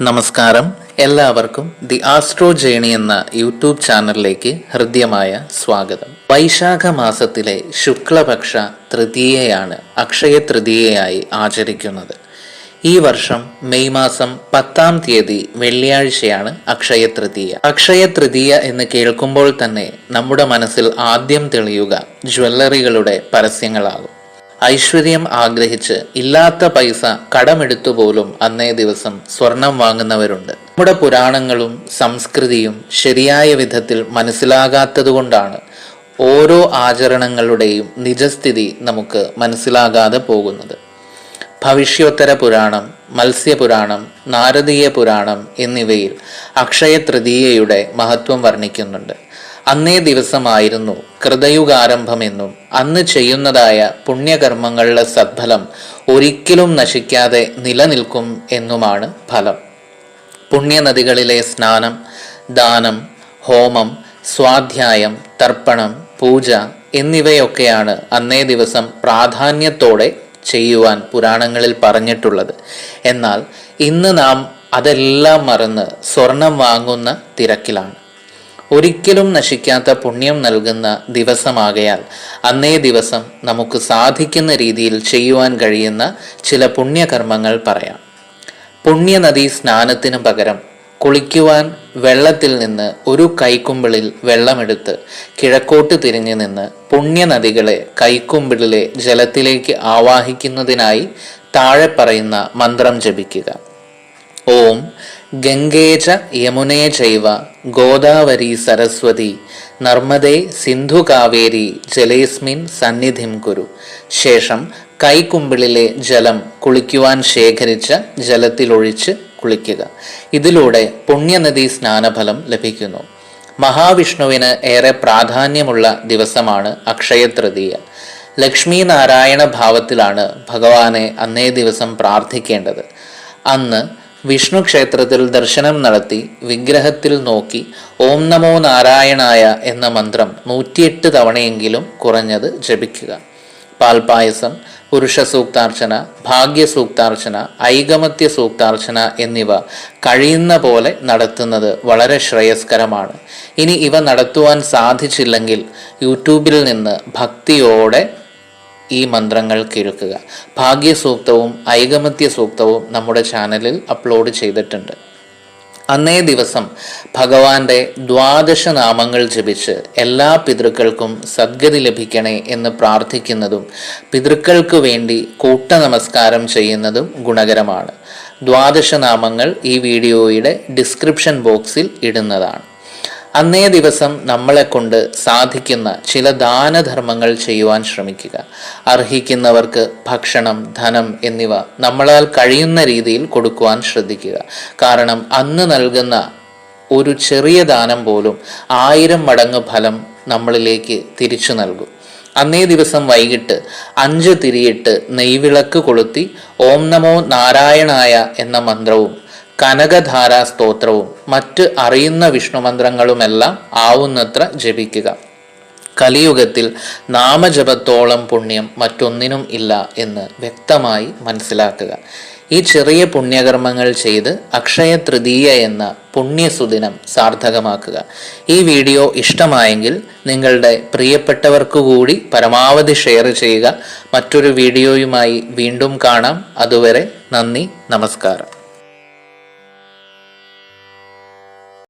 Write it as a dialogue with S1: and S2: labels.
S1: നമസ്കാരം. എല്ലാവർക്കും the astro journey എന്ന യൂട്യൂബ് ചാനലിലേക്ക് ഹൃദ്യമായ സ്വാഗതം. വൈശാഖ മാസത്തിലെ ശുക്ലപക്ഷ തൃതീയയാണ് അക്ഷയ തൃതീയയായി ആചരിക്കുന്നത്. ഈ വർഷം മെയ് മാസം പത്താം തീയതി വെള്ളിയാഴ്ചയാണ് അക്ഷയ തൃതീയ. അക്ഷയ തൃതീയ എന്ന് കേൾക്കുമ്പോൾ തന്നെ നമ്മുടെ മനസ്സിൽ ആദ്യം തെളിയുക ജ്വല്ലറികളുടെ പരസ്യങ്ങളാകും. ഐശ്വര്യം ആഗ്രഹിച്ച് ഇല്ലാത്ത പൈസ കടമെടുത്തു പോലും അന്നേ ദിവസം സ്വർണം വാങ്ങുന്നവരുണ്ട്. നമ്മുടെ പുരാണങ്ങളും സംസ്കൃതിയും ശരിയായ വിധത്തിൽ മനസ്സിലാകാത്തതുകൊണ്ടാണ് ഓരോ ആചരണങ്ങളുടെയും നിജസ്ഥിതി നമുക്ക് മനസ്സിലാകാതെ പോകുന്നത്. ഭവിഷ്യോത്തര പുരാണം മത്സ്യപുരാണം നാരദീയ പുരാണം എന്നിവയിൽ അക്ഷയ തൃതീയയുടെ മഹത്വം വർണിക്കുന്നുണ്ട്. അന്നേ ദിവസമായിരുന്നു കൃതയുഗാരംഭമെന്നും അന്ന് ചെയ്യുന്നതായ പുണ്യകർമ്മങ്ങളുടെ സദ്ഫലം ഒരിക്കലും നശിക്കാതെ നിലനിൽക്കും എന്നുമാണ് ഫലം. പുണ്യനദികളിലെ സ്നാനം ദാനം ഹോമം സ്വാധ്യായം തർപ്പണം പൂജ എന്നിവയൊക്കെയാണ് അന്നേ ദിവസം പ്രാധാന്യത്തോടെ ചെയ്യുവാൻ പുരാണങ്ങളിൽ പറഞ്ഞിട്ടുള്ളത്. എന്നാൽ ഇന്ന് നാം അതെല്ലാം മറന്ന് സ്വർണം വാങ്ങുന്ന തിരക്കിലാണ്. ഒരിക്കലും നശിക്കാത്ത പുണ്യം നൽകുന്ന ദിവസമാകയാൽ അന്നേ ദിവസം നമുക്ക് സാധിക്കുന്ന രീതിയിൽ ചെയ്യുവാൻ കഴിയുന്ന ചില പുണ്യകർമ്മങ്ങൾ പറയാം. പുണ്യനദി സ്നാനത്തിനു പകരം കുളിക്കുവാൻ വെള്ളത്തിൽ നിന്ന് ഒരു കൈക്കുമ്പിളിൽ വെള്ളമെടുത്ത് കിഴക്കോട്ട് തിരിഞ്ഞു നിന്ന് പുണ്യനദികളെ കൈക്കുമ്പിളിലെ ജലത്തിലേക്ക് ആവാഹിക്കുന്നതിനായി താഴെ പറയുന്ന മന്ത്രം ജപിക്കുക. ഓം ഗംഗേച യമുനേ ചൈവ ഗോദാവരി സരസ്വതി നർമ്മദേ സിന്ധു കാവേരി ജലേസ്മിൻ സന്നിധിം കുരു. ശേഷം കൈക്കുമ്പിളിലെ ജലം കുളിക്കുവാൻ ശേഖരിച്ച ജലത്തിലൊഴിച്ച് കുളിക്കുക. ഇതിലൂടെ പുണ്യനദി സ്നാനഫലം ലഭിക്കുന്നു. മഹാവിഷ്ണുവിന് ഏറെ പ്രാധാന്യമുള്ള ദിവസമാണ് അക്ഷയതൃതീയ. ലക്ഷ്മി നാരായണ ഭാവത്തിലാണ് ഭഗവാനെ അന്നേ ദിവസം പ്രാർത്ഥിക്കേണ്ടത്. അന്ന് വിഷ്ണു ക്ഷേത്രത്തിൽ ദർശനം നടത്തി വിഗ്രഹത്തിൽ നോക്കി ഓം നമോ നാരായണായ എന്ന മന്ത്രം നൂറ്റിയെട്ട് തവണയെങ്കിലും കുറഞ്ഞത് ജപിക്കുക. പാൽപായസം പുരുഷ സൂക്താർച്ചന ഭാഗ്യ സൂക്താർച്ചന ഐകമത്യ സൂക്താർച്ചന എന്നിവ കഴിയുന്ന പോലെ നടത്തുന്നത് വളരെ ശ്രേയസ്കരമാണ്. ഇനി ഇവ നടത്തുവാൻ സാധിച്ചില്ലെങ്കിൽ യൂട്യൂബിൽ നിന്ന് ഭക്തിയോടെ ഈ മന്ത്രങ്ങൾ കേൾക്കുക. ഭാഗ്യസൂക്തവും ഐകമത്യ സൂക്തവും നമ്മുടെ ചാനലിൽ അപ്ലോഡ് ചെയ്തിട്ടുണ്ട്. അന്നേ ദിവസം ഭഗവാന്റെ ദ്വാദശ നാമങ്ങൾ ജപിച്ച് എല്ലാ പിതൃക്കൾക്കും സദ്ഗതി ലഭിക്കണേ എന്ന് പ്രാർത്ഥിക്കുന്നതും പിതൃക്കൾക്ക് വേണ്ടി കൂട്ട നമസ്കാരം ചെയ്യുന്നതും ഗുണകരമാണ്. ദ്വാദശ നാമങ്ങൾ ഈ വീഡിയോയുടെ ഡിസ്ക്രിപ്ഷൻ ബോക്സിൽ ഇടുന്നതാണ്. അന്നേ ദിവസം നമ്മളെ കൊണ്ട് സാധിക്കുന്ന ചില ദാനധർമ്മങ്ങൾ ചെയ്യുവാൻ ശ്രമിക്കുക. അർഹിക്കുന്നവർക്ക് ഭക്ഷണം ധനം എന്നിവ നമ്മളാൽ കഴിയുന്ന രീതിയിൽ കൊടുക്കുവാൻ ശ്രദ്ധിക്കുക. കാരണം അന്ന് നൽകുന്ന ഒരു ചെറിയ ദാനം പോലും ആയിരം മടങ്ങ് ഫലം നമ്മളിലേക്ക് തിരിച്ചു നൽകും. അന്നേ ദിവസം വൈകിട്ട് അഞ്ച് തിരിയിട്ട് നെയ്വിളക്ക് കൊളുത്തി ഓം നമോ നാരായണായ എന്ന മന്ത്രവും കനകധാരാ സ്തോത്രവും മറ്റ് അറിയുന്ന വിഷ്ണുമന്ത്രങ്ങളുമെല്ലാം ആവുന്നത്ര ജപിക്കുക. കലിയുഗത്തിൽ നാമജപത്തോളം പുണ്യം മറ്റൊന്നിനും ഇല്ല എന്ന് വ്യക്തമായി മനസ്സിലാക്കുക. ഈ ചെറിയ പുണ്യകർമ്മങ്ങൾ ചെയ്ത് അക്ഷയ തൃതീയ എന്ന പുണ്യസുദിനം സാർത്ഥകമാക്കുക. ഈ വീഡിയോ ഇഷ്ടമായെങ്കിൽ നിങ്ങളുടെ പ്രിയപ്പെട്ടവർക്കു കൂടി പരമാവധി ഷെയർ ചെയ്യുക. മറ്റൊരു വീഡിയോയുമായി വീണ്ടും കാണാം. അതുവരെ നന്ദി നമസ്കാരം.